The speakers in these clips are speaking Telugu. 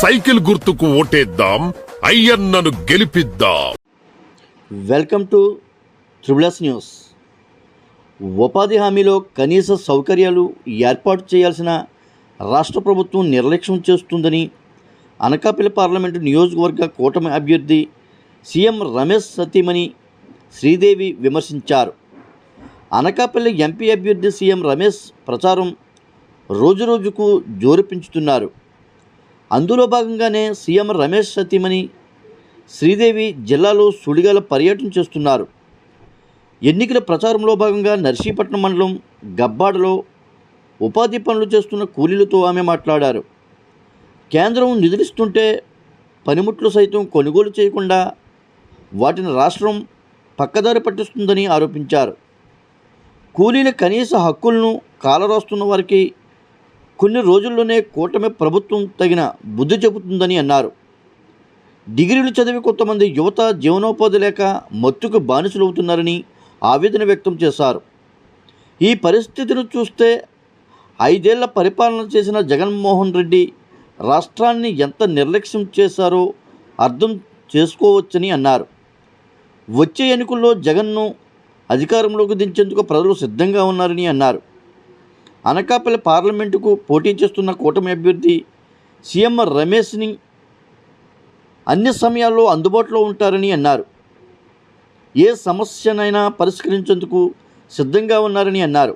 సైకిల్ గుర్తుకు ఓటేద్దాం అయ్యన్నను గెలిపిద్దాం. వెల్కమ్ టు త్రిబులస్ న్యూస్ ఉపాధి హామీలో కనీస సౌకర్యాలు ఏర్పాటు చేయాల్సిన రాష్ట్ర ప్రభుత్వం నిర్లక్ష్యం చేస్తుందని అనకాపల్లి పార్లమెంటు నియోజకవర్గ కూటమి అభ్యర్థి సీఎం రమేష్ సతీమణి శ్రీదేవి విమర్శించారు. అనకాపల్లి ఎంపీ అభ్యర్థి సీఎం రమేష్ ప్రచారం రోజురోజుకు జోరు పెంచుతున్నారు. అందులో భాగంగానే సీఎం రమేష్ సతీమణి శ్రీదేవి జిల్లాలో సుడిగాల పర్యటన చేస్తున్నారు. ఎన్నికల ప్రచారంలో భాగంగా నర్సీపట్నం మండలం గబ్బాడలో ఉపాధి పనులు చేస్తున్న కూలీలతో ఆమె మాట్లాడారు. కేంద్రం నిధులిస్తుంటే పనిముట్లు సైతం కొనుగోలు చేయకుండా వాటిని రాష్ట్రం పక్కదారి పట్టిస్తుందని ఆరోపించారు. కూలీల కనీస హక్కులను కాలరాస్తున్న వారికి కొన్ని రోజుల్లోనే కూటమి ప్రభుత్వం తగిన బుద్ధి చెబుతుందని అన్నారు. డిగ్రీలు చదివి కొంతమంది యువత జీవనోపాధి లేక మత్తుకు బానిసలవుతున్నారని ఆవేదన వ్యక్తం చేశారు. ఈ పరిస్థితిని చూస్తే ఐదేళ్ళ పరిపాలన చేసిన జగన్మోహన్ రెడ్డి రాష్ట్రాన్ని ఎంత నిర్లక్ష్యం చేశారో అర్థం చేసుకోవచ్చని అన్నారు. వచ్చే ఎన్నికల్లో జగన్ను అధికారంలోకి దించేందుకు ప్రజలు సిద్ధంగా ఉన్నారని అన్నారు. అనకాపల్లి పార్లమెంటుకు పోటీ చేస్తున్న కూటమి అభ్యర్థి సీఎం రమేష్ని అన్ని సమయాల్లో అందుబాటులో ఉంటారని అన్నారు. ఏ సమస్యనైనా పరిష్కరించేందుకు సిద్ధంగా ఉన్నారని అన్నారు.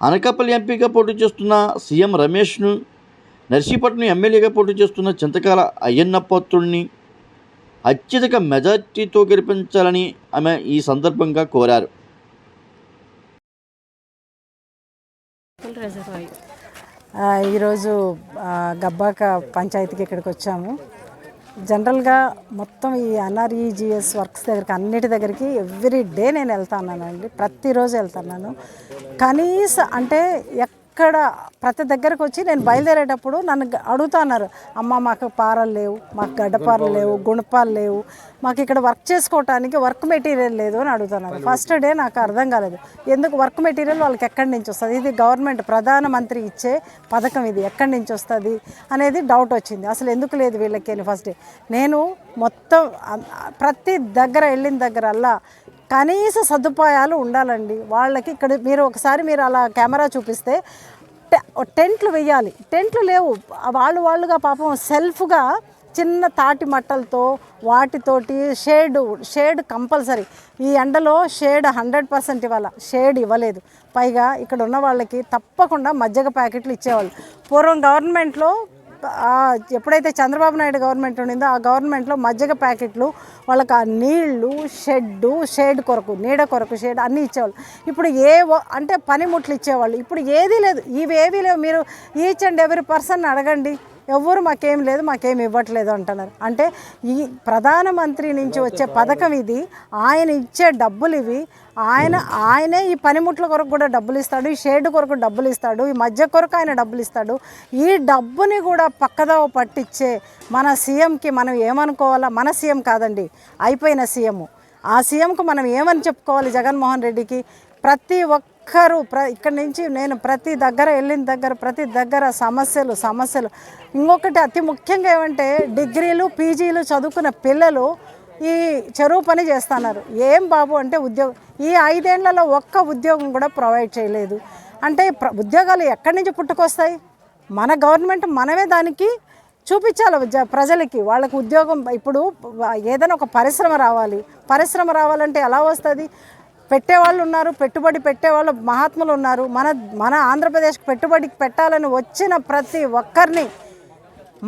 అనకాపల్లి ఎంపీగా పోటీ చేస్తున్న సీఎం రమేష్ను నర్సీపట్నం ఎమ్మెల్యేగా పోటీ చేస్తున్న చింతకాల అయ్యన్నపాత్రుడిని అత్యధిక మెజార్టీతో గెలిపించాలని ఆమె ఈ సందర్భంగా కోరారు. రిజర్వాయర్. ఈరోజు గబ్బాక పంచాయతీకి ఇక్కడికి వచ్చాము. జనరల్గా మొత్తం ఈ ఎన్ఆర్ఈజిఎస్ వర్క్స్ దగ్గరికి అన్నిటి దగ్గరికి ఎవ్రీ డే నేను వెళ్తానండి ప్రతిరోజు వెళ్తున్నాను. కనీస అంటే ఎక్కడ ప్రతి దగ్గరకు వచ్చి నేను బయలుదేరేటప్పుడు నన్ను అడుగుతున్నారు అమ్మ మాకు పారలు లేవు మాకు గడ్డపారలు లేవు గుణపాలు లేవు మాకు ఇక్కడ వర్క్ చేసుకోవటానికి వర్క్ మెటీరియల్ లేదు అని అడుగుతున్నారు ఫస్ట్ డే నాకు అర్థం కాలేదు. ఎందుకు వర్క్ మెటీరియల్ వాళ్ళకి ఎక్కడి నుంచి వస్తుంది? ఇది గవర్నమెంట్ ప్రధానమంత్రి ఇచ్చే పథకం ఇది ఎక్కడి నుంచి వస్తుంది? అనేది డౌట్ వచ్చింది. అసలు ఎందుకు లేదు వీళ్ళకి అని ఫస్ట్ డే. నేను మొత్తం ప్రతి దగ్గర వెళ్ళిన దగ్గరల్లా కనీస సదుపాయాలు ఉండాలండి. వాళ్ళకి ఇక్కడ మీరు ఒకసారి మీరు అలా కెమెరా చూపిస్తే టె- టెంట్లు వేయాలి టెంట్లు లేవు. వాళ్ళు వాళ్ళుగా పాపం సెల్ఫ్గా చిన్న తాటి మట్టలతో వాటితోటి షేడ్ షేడ్ కంపల్సరీ. ఈ ఎండలో షేడ్ హండ్రెడ్ పర్సెంట్ ఇవ్వాలి. షేడ్ ఇవ్వలేదు. పైగా ఇక్కడ ఉన్న వాళ్ళకి తప్పకుండా మజ్జిగ ప్యాకెట్లు ఇచ్చేవాళ్ళు. పూర్వం గవర్నమెంట్లో ఎప్పుడైతే చంద్రబాబు నాయుడు గవర్నమెంట్ ఉండిందో ఆ గవర్నమెంట్లో మజ్జిగ ప్యాకెట్లు వాళ్ళకి ఆ నీళ్ళు షెడ్డు షేడ్ కొరకు నీడ కొరకు షేడ్ అన్నీ ఇచ్చేవాళ్ళు. ఇప్పుడు ఏ అంటే పనిముట్లు ఇచ్చేవాళ్ళు. ఇప్పుడు ఏదీ లేదు. ఇవి లేవు. మీరు ఈచ్ అండ్ ఎవరి పర్సన్ అడగండి. ఎవ్వరు మాకేం లేదు మాకేం ఇవ్వట్లేదు అంటున్నారు. అంటే ఈ ప్రధానమంత్రి నుంచి వచ్చే పథకం ఇది ఆయన ఇచ్చే డబ్బులు ఇవి ఆయన ఆయనే ఈ పనిముట్ల కొరకు కూడా డబ్బులు ఇస్తాడు ఈ షేడ్ కొరకు డబ్బులు ఇస్తాడు ఈ మధ్య కొరకు ఆయన డబ్బులు ఇస్తాడు. ఈ డబ్బుని కూడా పక్కదోవ పట్టించే మన సీఎంకి మనం ఏమనుకోవాలా? మన సీఎం కాదండి అయిపోయిన సీఎం. ఆ సీఎంకు మనం ఏమని చెప్పుకోవాలి జగన్మోహన్ రెడ్డికి? ప్రతి ఒక్కరూ ప్ర ఇక్కడి నుంచి నేను ప్రతి దగ్గర వెళ్ళిన దగ్గర ప్రతి దగ్గర సమస్యలు సమస్యలు. ఇంకొకటి అతి ముఖ్యంగా ఏమంటే డిగ్రీలు పీజీలు చదువుకున్న పిల్లలు ఈ చెరువు పని చేస్తున్నారు. ఏం బాబు అంటే ఉద్యోగం ఈ ఐదేళ్ళలో ఒక్క ఉద్యోగం కూడా ప్రొవైడ్ చేయలేదు. అంటే ప్ర ఉద్యోగాలు ఎక్కడి నుంచి పుట్టుకొస్తాయి? మన గవర్నమెంట్ మనమే దానికి చూపించాలి జ- ప్రజలకి. వాళ్ళకి ఉద్యోగం ఇప్పుడు ఏదైనా ఒక పరిశ్రమ రావాలి. పరిశ్రమ రావాలంటే ఎలా వస్తుంది? పెట్టేవాళ్ళు ఉన్నారు పెట్టుబడి పెట్టేవాళ్ళు మహాత్ములు ఉన్నారు. మన మన ఆంధ్రప్రదేశ్కి పెట్టుబడి పెట్టాలని వచ్చిన ప్రతి ఒక్కరిని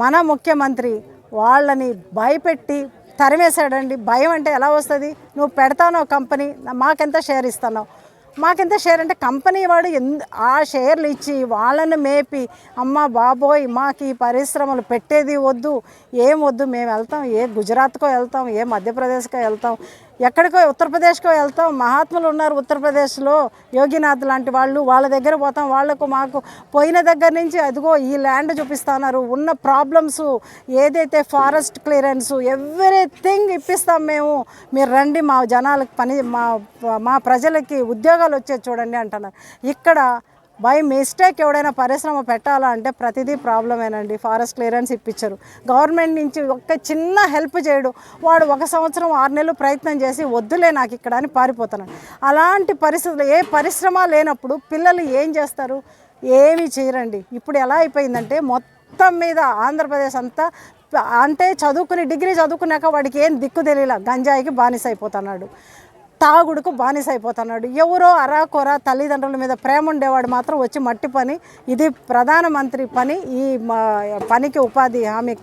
మన ముఖ్యమంత్రి వాళ్ళని భయపెట్టి తరిమేశాడండి. భయం అంటే ఎలా వస్తుంది? నువ్వు పెడతానో కంపెనీ మాకెంత షేర్ ఇస్తున్నావు మాకెంత షేర్ అంటే కంపెనీ వాడు ఎందు ఆ షేర్లు ఇచ్చి వాళ్ళని మేపి అమ్మ బాబోయ్ మాకు ఈ పరిశ్రమలు పెట్టేది వద్దు ఏం వద్దు మేము వెళ్తాం ఏ గుజరాత్కో వెళ్తాం ఏ మధ్యప్రదేశ్కో వెళ్తాం ఎక్కడికో ఉత్తరప్రదేశ్కో వెళ్తాం. మహాత్ములు ఉన్నారు ఉత్తరప్రదేశ్లో. యోగినాథ్ లాంటి వాళ్ళు వాళ్ళ దగ్గర పోతాం. వాళ్ళకు మాకు పోయిన దగ్గర నుంచి అదిగో ఈ ల్యాండ్ చూపిస్తున్నారు. ఉన్న ప్రాబ్లమ్స్ ఏదైతే ఫారెస్ట్ క్లియరెన్స్ ఎవ్రీథింగ్ ఇప్పిస్తాం మేము. మీరు రండి మా జనాలకు పని మా మా ప్రజలకి ఉద్యోగాలు వచ్చేది చూడండి అంటున్నారు. ఇక్కడ బై మిస్టేక్ ఎవడైనా పరిశ్రమ పెట్టాలా అంటే ప్రతిదీ ప్రాబ్లమేనండి ఫారెస్ట్ క్లియరెన్స్ ఇప్పించరు. గవర్నమెంట్ నుంచి ఒక్క చిన్న హెల్ప్ చేయడు. వాడు ఒక సంవత్సరం ఆరు నెలలు ప్రయత్నం చేసి వద్దులే నాకు ఇక్కడ అని పారిపోతున్నాడు. అలాంటి పరిస్థితులు ఏ పరిశ్రమ లేనప్పుడు పిల్లలు ఏం చేస్తారు? ఏమీ చేయరండి. ఇప్పుడు ఎలా అయిపోయిందంటే మొత్తం మీద ఆంధ్రప్రదేశ్ అంతా అంటే చదువుకుని డిగ్రీ చదువుకున్నాక వాడికి ఏం దిక్కు తెలియలా. గంజాయికి బానిస అయిపోతున్నాడు. తాగుడుకు బానిస అయిపోతున్నాడు ఎవరో అరాకొర తల్లిదండ్రుల మీద ప్రేమ ఉండేవాడు మాత్రం వచ్చి మట్టి పని ఇది ప్రధానమంత్రి పని ఈ మా పనికి ఉపాధి హామీ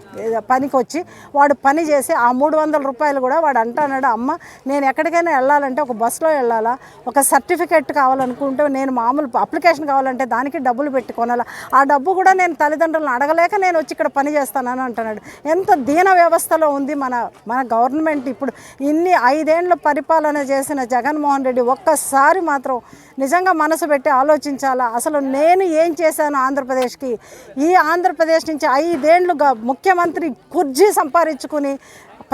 పనికి వచ్చి వాడు పని చేసి ఆ మూడు వందల రూపాయలు కూడా వాడు అంటాడు అమ్మ నేను ఎక్కడికైనా వెళ్ళాలంటే ఒక బస్సులో వెళ్ళాలా? ఒక సర్టిఫికెట్ కావాలనుకుంటే నేను మామూలు అప్లికేషన్ కావాలంటే దానికి డబ్బులు పెట్టుకోనాలా ఆ డబ్బు కూడా నేను తల్లిదండ్రులను అడగలేక నేను వచ్చి ఇక్కడ పని చేస్తానని అంటున్నాడు. ఎంత దీన వ్యవస్థలో ఉంది మన మన గవర్నమెంట్ ఇప్పుడు ఇన్ని ఐదేండ్ల పరిపాలన చేసిన జగన్మోహన్ రెడ్డి ఒక్కసారి మాత్రం నిజంగా మనసు పెట్టి ఆలోచించాలా? అసలు నేను ఏం చేశాను ఆంధ్రప్రదేశ్కి? ఈ ఆంధ్రప్రదేశ్ నుంచి ఐదేండ్లుగా ముఖ్యమంత్రి కుర్జీ సంపాదించుకుని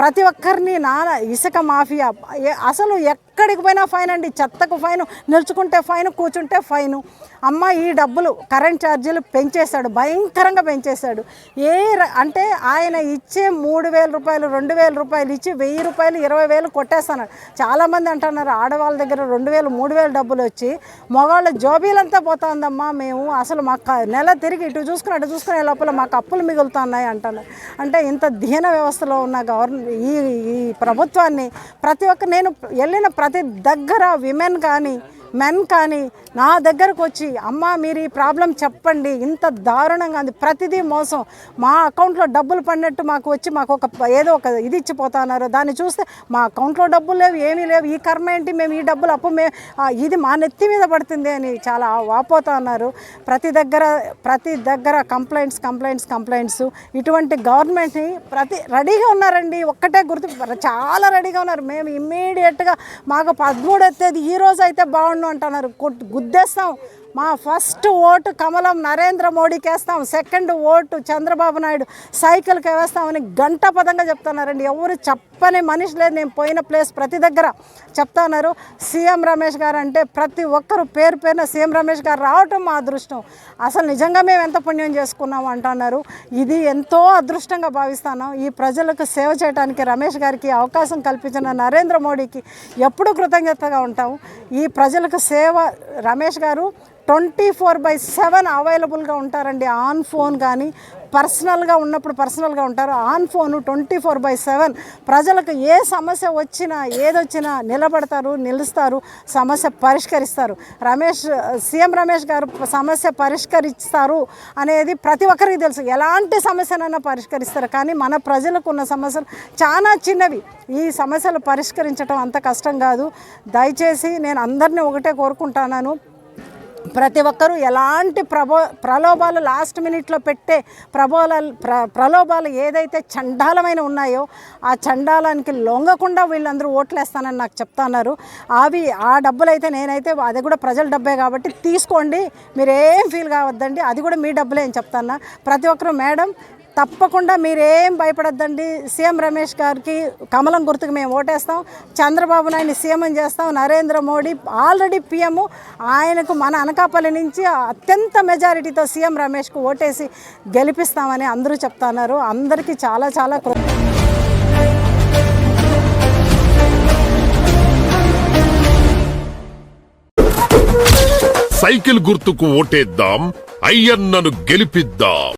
ప్రతి ఒక్కరిని నాన్న ఇసుక మాఫియా అసలు ఎక్కడికి పోయినా ఫైన్ అండి. చెత్తకు ఫైన్ నిల్చుకుంటే ఫైన్ కూర్చుంటే ఫైన్. అమ్మ ఈ డబ్బులు కరెంట్ ఛార్జీలు పెంచేశాడు భయంకరంగా పెంచేశాడు. ఏ ర- అంటే ఆయన ఇచ్చే మూడు వేల రూపాయలు రెండు వేల రూపాయలు ఇచ్చి వెయ్యి రూపాయలు ఇరవై వేలు కొట్టేస్తున్నాడు చాలామంది అంటున్నారు ఆడవాళ్ళ దగ్గర రెండు వేలు మూడు వేలు డబ్బులు వచ్చి మగవాళ్ళ జోబీలంతా పోతుందమ్మా మేము. అసలు మాకు క- నెల తిరిగి ఇటు చూసుకుని అటు చూసుకునే లోపల మాకు అప్పులు మిగులుతున్నాయి అంటున్నారు. అంటే ఇంత దీన వ్యవస్థలో ఉన్న గవర్నమెంట్ ఈ ఈ ప్రభుత్వాన్ని ప్రతి ఒక్క నేను వెళ్ళిన ప్రతి దగ్గర విమెన్ కానీ మెన్ కానీ నా దగ్గరకు వచ్చి అమ్మ మీరు ఈ ప్రాబ్లం చెప్పండి. ఇంత దారుణంగా ఉంది. ప్రతిదీ మోసం. మా అకౌంట్లో డబ్బులు పడినట్టు మాకు వచ్చి మాకు ఒక ఏదో ఒక ఇది ఇచ్చిపోతున్నారు. దాన్ని చూస్తే మా అకౌంట్లో డబ్బులు లేవు ఏమీ లేవు. ఈ కర్మ ఏంటి? మేము ఈ డబ్బులు అప్పు మే ఇది మా నెత్తి మీద పడుతుంది అని చాలా వాపోతా ఉన్నారు ప్రతి దగ్గర ప్రతి దగ్గర కంప్లైంట్స్ కంప్లైంట్స్ కంప్లైంట్స్. ఇటువంటి గవర్నమెంట్ని ప్రతి రెడీగా ఉన్నారండి. ఒక్కటే గుర్తు చాలా రెడీగా ఉన్నారు. మేము ఇమ్మీడియట్గా మాకు పదమూడు ఎత్తేది ఈ రోజు అయితే బాగుండు అంటున్నారు. కొట్టు గుద్దేస్తాం. మా ఫస్ట్ ఓటు కమలం నరేంద్ర మోడీకి వేస్తాం సెకండ్ ఓటు చంద్రబాబు నాయుడు సైకిల్కి వేస్తామని గంట పదంగా చెప్తున్నారండి. ఎవరు చెప్పని మనిషి లేదు. నేను పోయిన ప్లేస్ ప్రతి దగ్గర చెప్తా ఉన్నారు. సీఎం రమేష్ గారు అంటే ప్రతి ఒక్కరు పేరు పేరున సీఎం రమేష్ గారు రావటం మా అదృష్టం. అసలు నిజంగా మేము ఎంత పుణ్యం చేసుకున్నాం అంటున్నారు. ఇది ఎంతో అదృష్టంగా భావిస్తున్నాం ఈ ప్రజలకు సేవ చేయడానికి రమేష్ గారికి అవకాశం కల్పించిన నరేంద్ర మోడీకి ఎప్పుడూ కృతజ్ఞతగా ఉంటాము ఈ ప్రజలకు సేవ రమేష్ గారు ట్వంటీ ఫోర్ బై సెవెన్ అవైలబుల్గా ఉంటారండి. ఆన్ ఫోన్ కానీ పర్సనల్గా ఉన్నప్పుడు పర్సనల్గా ఉంటారు. On phone twenty four by seven ప్రజలకు ఏ సమస్య వచ్చినా ఏదొచ్చినా నిలబడతారు నిలుస్తారు సమస్య పరిష్కరిస్తారు. రమేష్ సీఎం రమేష్ గారు సమస్య పరిష్కరిస్తారు అనేది ప్రతి ఒక్కరికి తెలుసు. ఎలాంటి సమస్యనైనా పరిష్కరిస్తారు. కానీ మన ప్రజలకు ఉన్న సమస్యలు చాలా చిన్నవి. ఈ సమస్యలు పరిష్కరించడం అంత కష్టం కాదు. దయచేసి నేను అందరినీ ఒకటే కోరుకుంటున్నాను. ప్రతి ఒక్కరూ ఎలాంటి ప్రభో ప్రలోభాలు లాస్ట్ మినిట్లో పెట్టే ప్రబోలాలు ప్ర ప్రలోభాలు ఏదైతే చండాలమైన ఉన్నాయో ఆ చండాలానికి లొంగకుండా వీళ్ళందరూ ఓట్లేస్తానని నాకు చెప్తున్నారు అవి ఆ డబ్బులు అయితే నేనైతే అది కూడా ప్రజల డబ్బే కాబట్టి తీసుకోండి. మీరు ఏం ఫీల్ కావద్దండి. అది కూడా మీ డబ్బులే అని చెప్తాను ప్రతి ఒక్కరు మేడం తప్పకుండా మీరేం భయపడద్దండి. సీఎం రమేష్ గారికి కమలం గుర్తుకు మేము ఓటేస్తాం. చంద్రబాబు నాయుడు సీఎం చేస్తాం. Narendra Modi already PM. ఆయనకు మన అనకాపల్లి నుంచి అత్యంత మెజారిటీతో సీఎం రమేష్కు ఓటేసి గెలిపిస్తామని అందరూ చెప్తున్నారు. అందరికీ చాలా చాలా కృ సైకిల్ గుర్తుకు ఓటేద్దాం. అయ్యన్నను గెలిపిద్దాం.